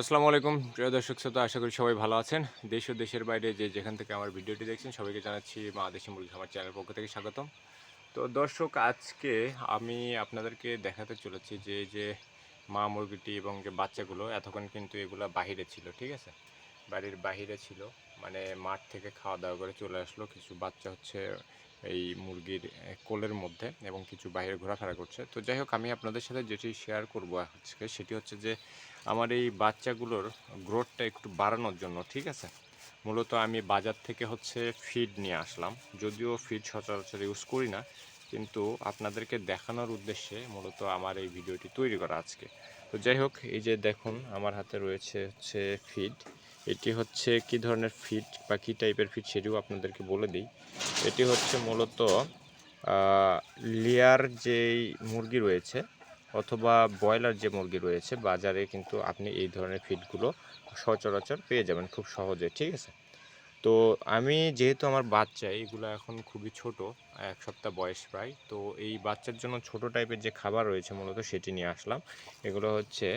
আসসালামু আলাইকুম। প্রিয় দর্শক শ্রোতা, আশা করি সবাই ভালো আছেন। দেশ ও দেশের বাইরে যে যেখান থেকে আমার ভিডিওটি দেখছেন, সবাইকে জানাচ্ছি মা দেশি মুরগি খামার চ্যানেলের পক্ষ থেকে স্বাগতম। তো দর্শক, আজকে আমি আপনাদেরকে দেখাতে চলেছি যে যে মা মুরগিটি এবং যে বাচ্চাগুলো এতক্ষণ কিন্তু এগুলো বাহিরে ছিল, ঠিক আছে? বাড়ির বাহিরে ছিল মানে মাঠ থেকে খাওয়া দাওয়া করে চলে আসলো। কিছু বাচ্চা হচ্ছে এই মুরগির কোলের মধ্যে এবং কিছু বাইরে ঘোরাফেরা করছে। তো যাই হোক, আমি আপনাদের সাথে যেটি শেয়ার করব আজকে, সেটি হচ্ছে যে আমার এই বাচ্চাগুলোর গ্রোথটা একটু বাড়ানোর জন্য, ঠিক আছে? মূলত আমি বাজার থেকে হচ্ছে ফিড নিয়ে আসলাম। যদিও ফিড সচরাচর ইউজ করি না, কিন্তু আপনাদেরকে দেখানোর উদ্দেশ্যে মূলত আমার এই ভিডিওটি তৈরি করা আজকে। তো যাই হোক, এই যে দেখুন, আমার হাতে রয়েছে হচ্ছে ফিড এটি হচ্ছে কি ধরনের ফিড বা কী টাইপের ফিড সেটিও আপনাদেরকে বলে দিই। এটি হচ্ছে মূলত লেয়ার যেই মুরগি রয়েছে অথবা ব্রয়লার যে মুরগি রয়েছে, বাজারে কিন্তু আপনি এই ধরনের ফিডগুলো সচরাচর পেয়ে যাবেন খুব সহজে, ঠিক আছে? তো আমি যেহেতু আমার বাচ্চা এইগুলো এখন খুবই ছোট, এক সপ্তাহ বয়স প্রায়, তো এই বাচ্চার জন্য ছোট টাইপের যে খাবার রয়েছে মূলত সেটি নিয়ে আসলাম। এগুলো হচ্ছে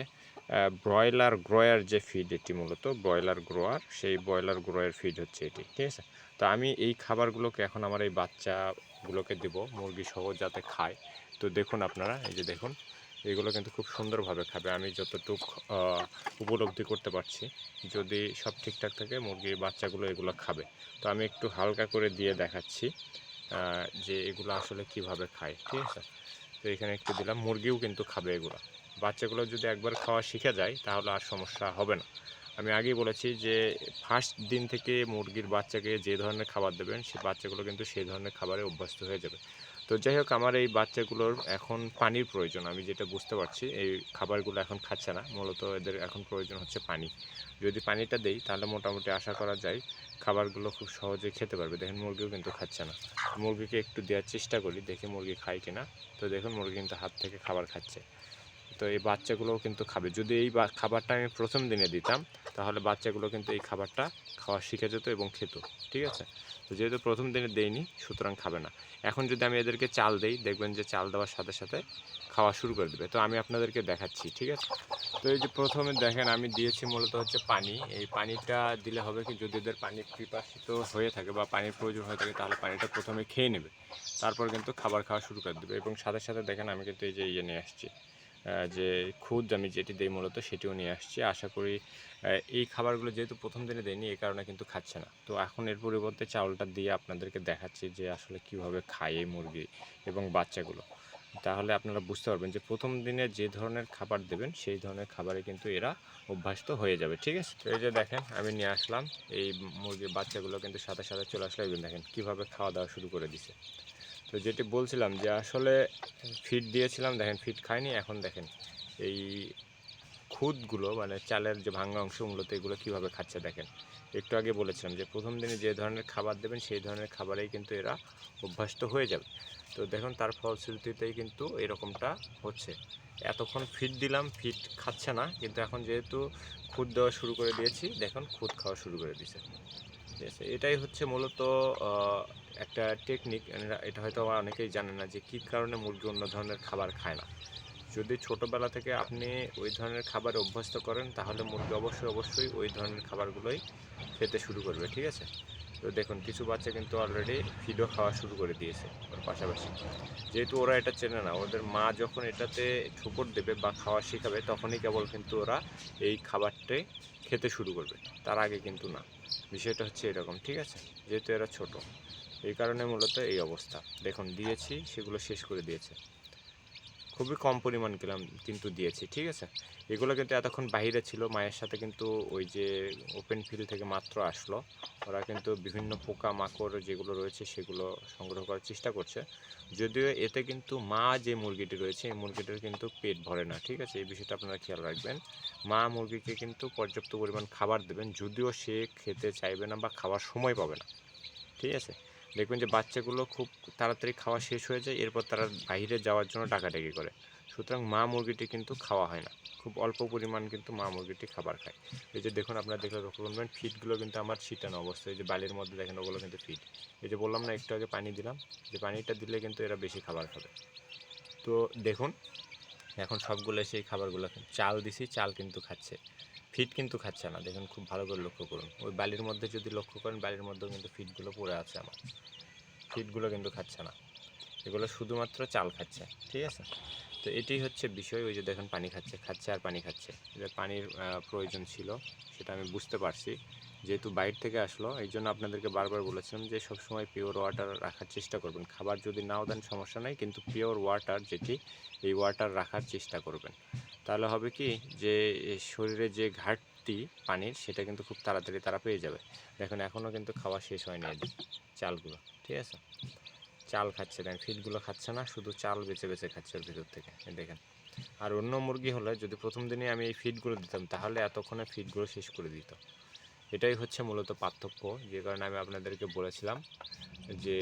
ব্রয়লার গ্রোয়ার যে ফিড এটি মূলত, ব্রয়লার গ্রোয়ার, সেই ব্রয়লার গ্রোয়ার ফিড হচ্ছে এটি, ঠিক আছে? তো আমি এই খাবারগুলোকে এখন আমার এই বাচ্চাগুলোকে দেব মুরগি সহ যাতে খায়। তো দেখুন আপনারা, এই যে দেখুন এগুলো কিন্তু খুব সুন্দরভাবে খাবে। আমি যতটুক উপলব্ধি করতে পারছি, যদি সব ঠিকঠাক থাকে, মুরগির বাচ্চাগুলো এগুলো খাবে। তো আমি একটু হালকা করে দিয়ে দেখাচ্ছি যে এগুলো আসলে কীভাবে খায়, ঠিক আছে? তো এখানে একটু দিলাম, মুরগিও কিন্তু খাবে এগুলো। বাচ্চাগুলো যদি একবার খাওয়া শিখে যায়, তাহলে আর সমস্যা হবে না। আমি আগেই বলেছি যে ফার্স্ট দিন থেকে মুরগির বাচ্চাকে যে ধরনের খাবার দেবেন, সে বাচ্চাগুলো কিন্তু সেই ধরনের খাবারে অভ্যস্ত হয়ে যাবে। তো যাই হোক, আমার এই বাচ্চাগুলোর এখন পানির প্রয়োজন, আমি যেটা বুঝতে পারছি, এই খাবারগুলো এখন খাচ্ছে না, মূলত এদের এখন প্রয়োজন হচ্ছে পানি। যদি পানিটা দেই, তাহলে মোটামুটি আশা করা যায় খাবারগুলো খুব সহজে খেতে পারবে। দেখেন, মুরগিও কিন্তু খাচ্ছে না। মুরগিকে একটু দেওয়ার চেষ্টা করি, দেখি মুরগি খায় কিনা। তো দেখুন, মুরগি কিন্তু হাত থেকে খাবার খাচ্ছে। তো এই বাচ্চাগুলোও কিন্তু খাবে। যদি এই খাবারটা আমি প্রথম দিনে দিতাম, তাহলে বাচ্চাগুলো কিন্তু এই খাবারটা খাওয়া শিখে যেত এবং খেত, ঠিক আছে? তো যেহেতু প্রথম দিনে দেইনি, সুতরাং খাবে না। এখন যদি আমি এদেরকে চাল দেই, দেখবেন যে চাল দেওয়ার সাথে সাথে খাওয়া শুরু করে দেবে। তো আমি আপনাদেরকে দেখাচ্ছি, ঠিক আছে? তো এই যে প্রথমে দেখেন, আমি দিয়েছি মূলত হচ্ছে পানি। এই পানিটা দিলে হবে কি, যদি এদের পানি পিপাসিত হয়ে থাকে বা পানির প্রয়োজন হয়ে থাকে, তাহলে পানিটা প্রথমে খেয়ে নেবে। তারপর কিন্তু খাবার খাওয়া শুরু করে দেবে। এবং সাথে সাথে দেখেন, আমি কিন্তু এই যে ইয়ে নিয়ে আসছি। যে খুদ আমি যেটি দিই মূলত সেটিও নিয়ে আসছি। আশা করি এই খাবারগুলো যেহেতু প্রথম দিনে দেয়নি এই কারণে কিন্তু খাচ্ছে না। তো এখন এর পরিবর্তে চাউলটা দিয়ে আপনাদেরকে দেখাচ্ছি যে আসলে কীভাবে খায় এই মুরগি এবং বাচ্চাগুলো। তাহলে আপনারা বুঝতে পারবেন যে প্রথম দিনে যে ধরনের খাবার দেবেন, সেই ধরনের খাবারে কিন্তু এরা অভ্যস্ত হয়ে যাবে, ঠিক আছে? তো এই যে দেখেন, আমি নিয়ে আসলাম, এই মুরগির বাচ্চাগুলো কিন্তু সাথে সাথে চলে আসলে। এই দেখেন, কীভাবে খাওয়া দাওয়া শুরু করে দিছে। তো যেটি বলছিলাম যে আসলে ফিড দিয়েছিলাম, দেখেন ফিড খায়নি এখন দেখেন এই খুদগুলো মানে চালের যে ভাঙা অংশ মূলত এগুলো কীভাবে খাচ্ছে দেখেন। একটু আগে বলেছিলাম যে প্রথম দিনে যে ধরনের খাবার দেবেন, সেই ধরনের খাবারেই কিন্তু এরা অভ্যস্ত হয়ে যাবে। তো দেখুন, তার ফলশ্রুতিতেই কিন্তু এরকমটা হচ্ছে। এতক্ষণ ফিড দিলাম, ফিড খাচ্ছে না, কিন্তু এখন যেহেতু খুদ দেওয়া শুরু করে দিয়েছি, দেখুন খুদ খাওয়া শুরু করে দিয়েছে। আছে এটাই হচ্ছে মূলত একটা টেকনিক এটা হয়তো আমার অনেকেই জানে না যে কী কারণে মুরগি অন্য ধরনের খাবার খায় না। যদি ছোটোবেলা থেকে আপনি ওই ধরনের খাবার অভ্যস্ত করেন, তাহলে মুরগি অবশ্যই অবশ্যই ওই ধরনের খাবারগুলোই খেতে শুরু করবে, ঠিক আছে? তো দেখুন, কিছু বাচ্চা কিন্তু অলরেডি ফিডও খাওয়া শুরু করে দিয়েছে, ওর পাশাপাশি। যেহেতু ওরা এটা চেনে না, ওদের মা যখন এটাতে ঠুকর দেবে বা খাওয়া শেখাবে, তখনই কেবল কিন্তু ওরা এই খাবারটাই খেতে শুরু করবে, তার আগে কিন্তু না। বিষয়টা হচ্ছে এরকম, ঠিক আছে? যেহেতু এরা ছোট, এই কারণে মূলত এই অবস্থা। দেখুন, দিয়েছি, সেগুলো শেষ করে দিয়েছে। খুবই কম পরিমাণ কিলাম কিন্তু দিয়েছি, ঠিক আছে? এগুলো কিন্তু এতক্ষণ বাইরে ছিল, মায়ের সাথে কিন্তু ওই যে ওপেন ফিল্ড থেকে মাত্র আসলো। ওরা কিন্তু বিভিন্ন পোকা মাকড় যেগুলো রয়েছে সেগুলো সংগ্রহ করার চেষ্টা করছে। যদিও এতে কিন্তু মা যে মুরগিটি রয়েছে, এই মুরগিটির কিন্তু পেট ভরে না, ঠিক আছে? এই বিষয়টা আপনারা খেয়াল রাখবেন। মা মুরগিকে কিন্তু পর্যাপ্ত পরিমাণ খাবার দেবেন, যদিও সে খেতে চাইবে না বা খাওয়ার সময় পাবে না, ঠিক আছে? দেখবেন যে বাচ্চাগুলো খুব তাড়াতাড়ি খাওয়া শেষ হয়ে যায়, এরপর তারা বাইরে যাওয়ার জন্য ডাকাডাকি করে। সুতরাং মা মুরগিটি কিন্তু খাওয়া হয় না। খুব অল্প পরিমাণ কিন্তু মা মুরগিটি খাবার খায়। এই যে দেখুন আপনারা দেখলে লক্ষ্য করবেন ফিডগুলো কিন্তু আমার ছিটানো এই যে বালির মধ্যে দেখেন ওগুলো কিন্তু ফিড এই যে বললাম না, একটু আগে পানি দিলাম, যে পানিটা দিলে কিন্তু এরা বেশি খাবার খাবে। তো দেখুন, এখন সবগুলো সেই খাবারগুলো চাল দিছি, চাল কিন্তু খাচ্ছে। ফিট কিন্তু খাচ্ছে না। দেখুন, খুব ভালো করে লক্ষ্য করুন। ওই বালির মধ্যে যদি লক্ষ্য করেন, বালির মধ্যেও কিন্তু ফিটগুলো পড়ে আছে আমার। ফিটগুলো কিন্তু খাচ্ছে না। এগুলো শুধুমাত্র চাল খাচ্ছে, ঠিক আছে? তো এটাই হচ্ছে বিষয়। ওই যে দেখুন, পানি খাচ্ছে খাচ্ছে আর পানি খাচ্ছে। যে পানির প্রয়োজন ছিল, সেটা আমি বুঝতে পারছি। যেহেতু বাইরে থেকে আসলো, এই জন্য আপনাদেরকে বারবার বলেছিলাম যে সবসময় পিওর ওয়াটার রাখার চেষ্টা করবেন। খাবার যদি নাও দেন সমস্যা নাই, কিন্তু পিওর ওয়াটার যেটি, এই ওয়াটার রাখার চেষ্টা করবেন। তাহলে হবে কি যে শরীরে যে ঘাটতি পানির, সেটা কিন্তু খুব তাড়াতাড়ি তারা পেয়ে যাবে। দেখুন, এখনও কিন্তু খাওয়া শেষ হয়নি এদের চালগুলো, ঠিক আছে? চাল খাচ্ছে, দেখেন, ফিডগুলো খাচ্ছে না, শুধু চাল বেছে বেছে খাচ্ছে ওর ভিতর থেকে দেখেন। আর অন্য মুরগি হলে যদি প্রথম দিনে আমি এই ফিডগুলো দিতাম, তাহলে এতক্ষণে ফিডগুলো শেষ করে দিত। এটাই হচ্ছে মূলত পার্থক্য। যে কারণে আমি আপনাদেরকে বলেছিলাম যে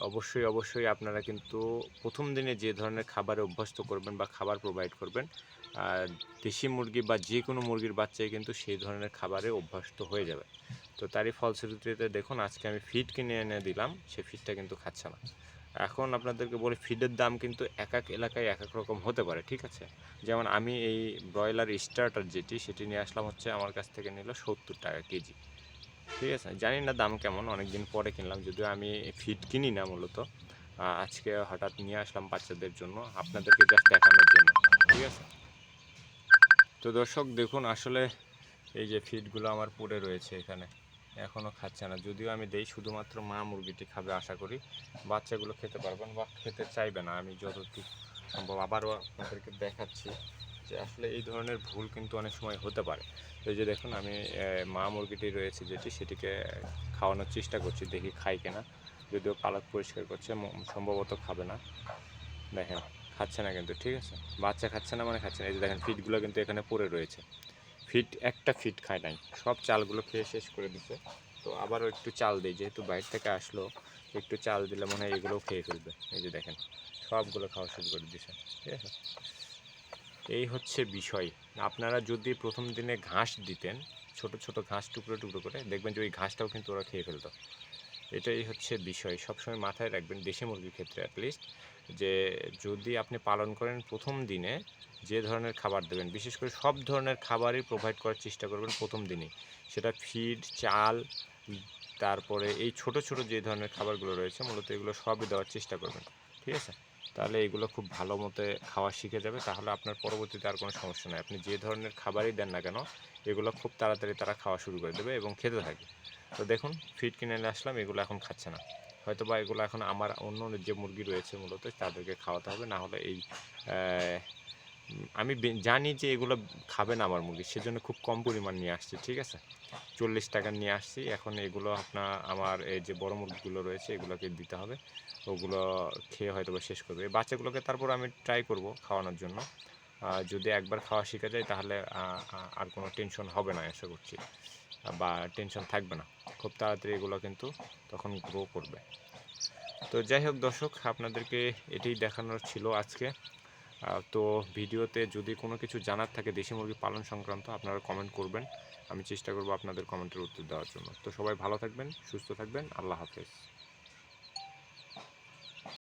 অবশ্যই অবশ্যই আপনারা কিন্তু প্রথম দিনে যে ধরনের খাবারে অভ্যস্ত করবেন বা খাবার প্রোভাইড করবেন দেশি মুরগি বা যে কোনো মুরগির বাচ্চাই কিন্তু সেই ধরনের খাবারে অভ্যস্ত হয়ে যাবে। তো তারই ফলশ্রুতিতে দেখুন, আজকে আমি ফিড কিনে এনে দিলাম, সে ফিডটা কিন্তু খাচ্ছে না। এখন আপনাদেরকে বলি ফিডের দাম কিন্তু এক এক এলাকায় এক এক রকম হতে পারে, ঠিক আছে? যেমন আমি এই ব্রয়লার স্টার্টার যেটি, সেটি নিয়ে আসলাম হচ্ছে আমার কাছ থেকে নিল সত্তর টাকা কেজি। ঠিক আছে? জানি না দাম কেমন অনেক দিন পরে কিনলাম, যদিও আমি ফিড কিনি না মূলত। আজকে হঠাৎ নিয়ে আসলাম বাচ্চাদের জন্য, আপনাদেরকে জাস্ট দেখানোর জন্য, ঠিক আছে? তো দর্শক, দেখুন আসলে এই যে ফিডগুলো আমার পড়ে রয়েছে এখানে। এখনও খাচ্ছে না। যদিও আমি দেই, শুধুমাত্র মা মুরগিটি খাবে আশা করি। বাচ্চাগুলো খেতে পারবেন বা খেতে চাইবে না। আমি যতটুকু সম্ভব আবারও আপনাদেরকে দেখাচ্ছি যে আসলে এই ধরনের ভুল কিন্তু অনেক সময় হতে পারে। এই যে দেখুন, আমি মা মুরগিটি রয়েছে যেটি, সেটিকে খাওয়ানোর চেষ্টা করছি, দেখি খাই কিনা। যদিও পালক পরিষ্কার করছে সম্ভবত খাবে না। দেখেন, খাচ্ছে না কিন্তু, ঠিক আছে? বাচ্চা খাচ্ছে না মানে খাচ্ছে না। এই যে দেখেন ফিটগুলো কিন্তু এখানে পড়ে রয়েছে। ফিট, একটা ফিট খায় নাই। সব চালগুলো খেয়ে শেষ করে দিছে। তো আবারও একটু চাল দিই, যেহেতু বাইরে থেকে আসলো, একটু চাল দিলে মনে হয় এগুলোও খেয়ে ফেলবে। এই যে দেখেন, সবগুলো খাওয়া শুরু করে দিছে। ঠিক আছে? এই হচ্ছে বিষয়। আপনারা যদি প্রথম দিনে ঘাস দিতেন, ছোট ছোট ঘাস টুকরো টুকরো করে, দেখবেন যে ওই ঘাসটাও কিন্তু ওরা খেয়ে ফেলতো। এটাই হচ্ছে বিষয়। সবসময় মাথায় রাখবেন দেশি মুরগির ক্ষেত্রে অ্যাটলিস্ট যে যদি আপনি পালন করেন প্রথম দিনে যে ধরনের খাবার দেবেন, বিশেষ করে সব ধরনের খাবারই প্রোভাইড করার চেষ্টা করবেন প্রথম দিনে সেটা ফিড চাল, তারপরে এই ছোট ছোট যে ধরনের খাবারগুলো রয়েছে, মূলত এগুলো সবই দেওয়ার চেষ্টা করবেন, ঠিক আছে? তাহলে এগুলো খুব ভালো মতো খাওয়া শিখে যাবে, তাহলে আপনার পরবর্তীতে আর কোনো সমস্যা নেই। আপনি যে ধরনের খাবারই দেন না কেন, এগুলো খুব তাড়াতাড়ি তারা খাওয়া শুরু করে দেবে এবং খেতে থাকবে। তো দেখুন ফিড কিনে নিয়ে আসলাম, এগুলো এখন খাচ্ছে না। হয়তো বা এগুলো এখন আমার অন্য যে মুরগি রয়েছে মূলত, তাদেরকে খাওয়াতে হবে, না হলে এই আমি জানি যে এগুলো খাবে না আমার মুরগি, সেজন্য খুব কম পরিমাণ নিয়ে আসছি, ঠিক আছে? চল্লিশ টাকা নিয়ে আসছি, এখন এগুলো আপনার, আমার এই যে বড় মুরগিগুলো রয়েছে, এগুলোকে দিতে হবে। ওগুলো খেয়ে হয়তো শেষ করবে। এই বাচ্চাগুলোকে তারপর আমি ট্রাই করব খাওয়ানোর জন্য। যদি একবার খাওয়া শিখে যায়, তাহলে আর কোনো টেনশন হবে না, আশা করছি। বা টেনশন থাকবে না। খুব তাড়াতাড়ি এগুলো কিন্তু তখন গ্রো করবে। তো যাই হোক দর্শক, আপনাদেরকে এটাই দেখানোর ছিল আজকে। তো ভিডিওতে যদি কোনো কিছু জানার থাকে দেশি মুরগি পালন সংক্রান্ত, আপনারা কমেন্ট করবেন। আমি চেষ্টা করব আপনাদের কমেন্টের উত্তর দেওয়ার জন্য। তো সবাই ভালো থাকবেন, সুস্থ থাকবেন। আল্লাহ হাফেজ।